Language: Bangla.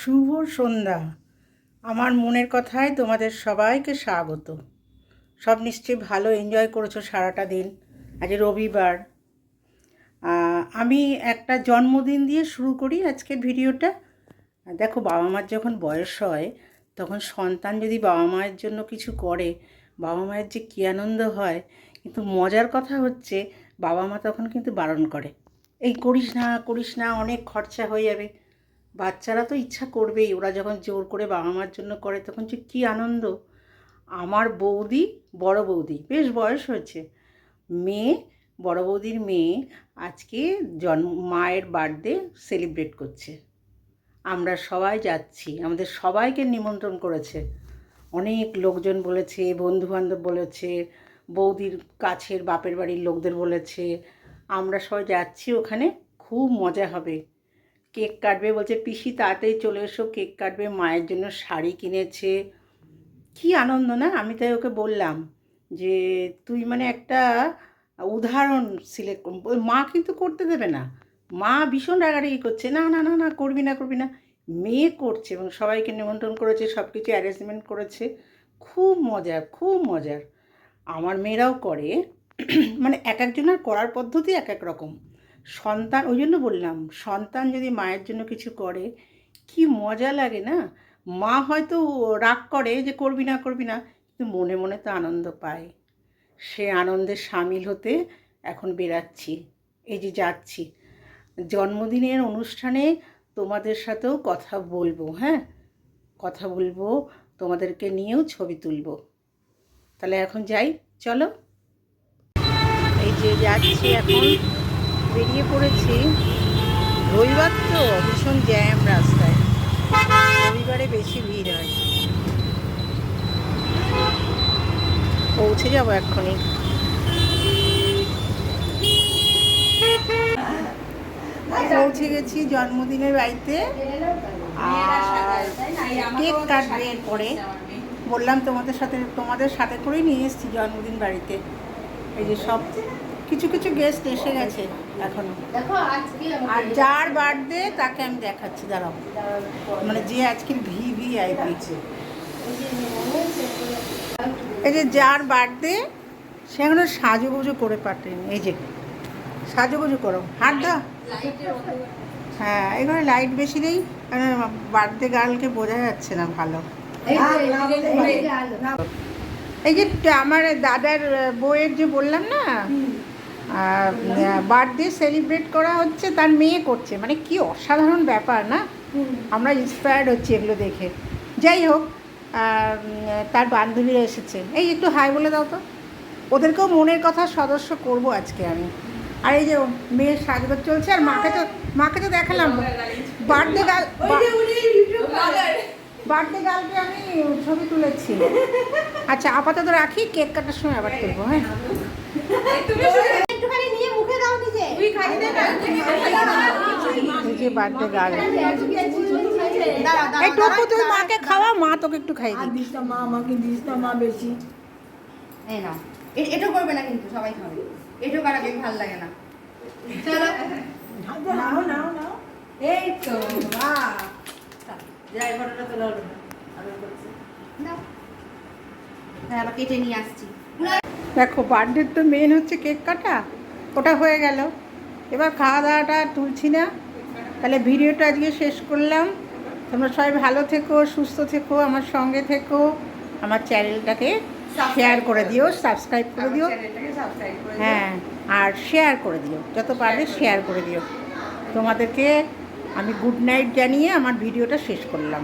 শুভ সন্ধ্যা। আমার মনের কথায় তোমাদের সবাইকে স্বাগত। সব নিশ্চয়ই ভালো এনজয় করেছ সারাটা দিন। আজ রবিবার। আমি একটা জন্মদিন দিয়ে শুরু করি আজকের ভিডিওটা। দেখো বাবা মার যখন বয়স হয়, তখন সন্তান যদি বাবা মায়ের জন্য কিছু করে, বাবা মায়ের যে কী আনন্দ হয়, কিন্তু মজার কথা হচ্ছে বাবা মা তখন কিন্তু বারণ করে। এই করিস না করিস না, অনেক খরচা হয়ে যাবে। বাচ্চারা তো ইচ্ছা করবেই, ওরা যখন জোর করে বাবা মার জন্য করে, তখন যে কী আনন্দ। আমার বৌদি বড় বৌদি, বেশ বয়স হয়েছে। মেয়ে, বড় বৌদির মেয়ে আজকে জন্ম, মায়ের বার্থডে সেলিব্রেট করছে। আমরা সবাই যাচ্ছি, আমাদের সবাইকে নিমন্ত্রণ করেছে। অনেক লোকজন বলেছে, বন্ধুবান্ধব বলেছে, বৌদির কাছের বাপের বাড়ির লোকদের বলেছে। আমরা সবাই যাচ্ছি, ওখানে খুব মজা হবে। কেক কাটবে, বলছে, পিসি, তাড়াতাড়ি চলে এসো, কেক কাটবে, মায়ের জন্য শাড়ি কিনেছে। কি আনন্দ না? আমি তাই ওকে বললাম যে, তুই মানে একটা উদাহরণ সিলেক্ট মা কিন্তু করতে দেবে না। মা ভীষণ রাগারাগি করছে, না না না না, করবি না করবি না। মেয়ে করছে এবং সবাইকে নিমন্ত্রণ করেছে সব কিছু অ্যারেঞ্জমেন্ট করেছে। খুব মজার খুব মজার। আমার মেয়েরাও করে। মানে এক একজনের করার পদ্ধতি এক এক রকম। সন্তান, ওই জন্য বললাম, সন্তান যদি মায়ের জন্য কিছু করে, কি মজা লাগে না? মা হয়তো রাগ করে যে করবি না করবি না, কিন্তু মনে মনে তো আনন্দ পায়। সে আনন্দে সামিল হতে এখন বেরাচ্ছি এই যে যাচ্ছি। জন্মদিনের অনুষ্ঠানে তোমাদের সাথেও কথা বলব হ্যাঁ? কথা বলব, তোমাদেরকে নিয়েও ছবি তুলবো। তাহলে এখন যাই, চলো। এই যে যাচ্ছি এখন। বেরিয়ে পড়েছি। রবিবার তো ভীষণ জ্যাম রাস্তায়। রবিবারে বেশি ভিড় হয়। পৌঁছে যাব এক্ষুনি। পৌঁছে গেছি জন্মদিনের বাড়িতে। আর কেক কাটবে এরপরে। বললাম তোমাদের সাথে তোমাদের সাথে করেই নিয়ে এসেছি জন্মদিন বাড়িতে। এই যে সব কিছু কিছু গেস্ট এসে গেছে এখনও। দেখো আজকে আর যার বার্থডে তাকে আমি দেখাচ্ছি দাঁড়াও। মানে যে আজকে ভি ভি আইপি এই যে যার বার্থডে সে এখনও সাজুগুজু করে পাঠেনি এই যে সাজুগুজু করো। হাত দাও। হ্যাঁ এখানে লাইট বেশি নেই বার্থডে গার্লকে বোঝা যাচ্ছে না ভালো। এই যে আমার দাদার বউয়ের যে বললাম না বার্থডে সেলিব্রেট করা হচ্ছে তার মেয়ে করছে। মানে কি অসাধারণ ব্যাপার না? আমরা ইন্সপায়ার্ড হচ্ছি এগুলো দেখে। যাই হোক তার বান্ধবীরা এসেছে। এই একটু হাই বলে দাও তো। ওদেরকেও মনের কথা সদস্য করব আজকে আমি। আর এই যে মেয়ের সাজগোজ চলছে আর মাকে তো মাকে তো দেখালাম। বার্থডে গার্ল বার্থডে গার্লকে আমি ছবি তুলেছি। আচ্ছা আপাতত রাখি কেক কাটার সময় আবার তুলবো হ্যাঁ একটুখানি নিয়ে মুখে দাও নিজে এই যে বার্থডে গার্ল। একটু অপু তুই মাকে খাওয়া মা তোকে একটু খাই দিস মা আমাকে দিস না মা বেশি। এই নাও। এ- করবে না কিন্তু সবাই খাবে। এটো করা বেশ ভালো লাগে না। চলো। নাও নাও নাও। এই তো বাহ। দাও। হ্যাঁ আবার কেটে নিয়ে আসছি। দেখো বার্থডের তো মেন হচ্ছে কেক কাটা। ওটা হয়ে গেল। এবার খাওয়া দাওয়াটা তুলছি না। তাহলে ভিডিওটা আজকে শেষ করলাম। তোমরা সবাই ভালো থেকো সুস্থ থেকো আমার সঙ্গে থেকো। আমার চ্যানেলটাকে শেয়ার করে দিও সাবস্ক্রাইব করে দিও। হ্যাঁ আর শেয়ার করে দিও। যত পারবে শেয়ার করে দিও। তোমাদেরকে আমি গুড নাইট জানিয়ে আমার ভিডিওটা শেষ করলাম।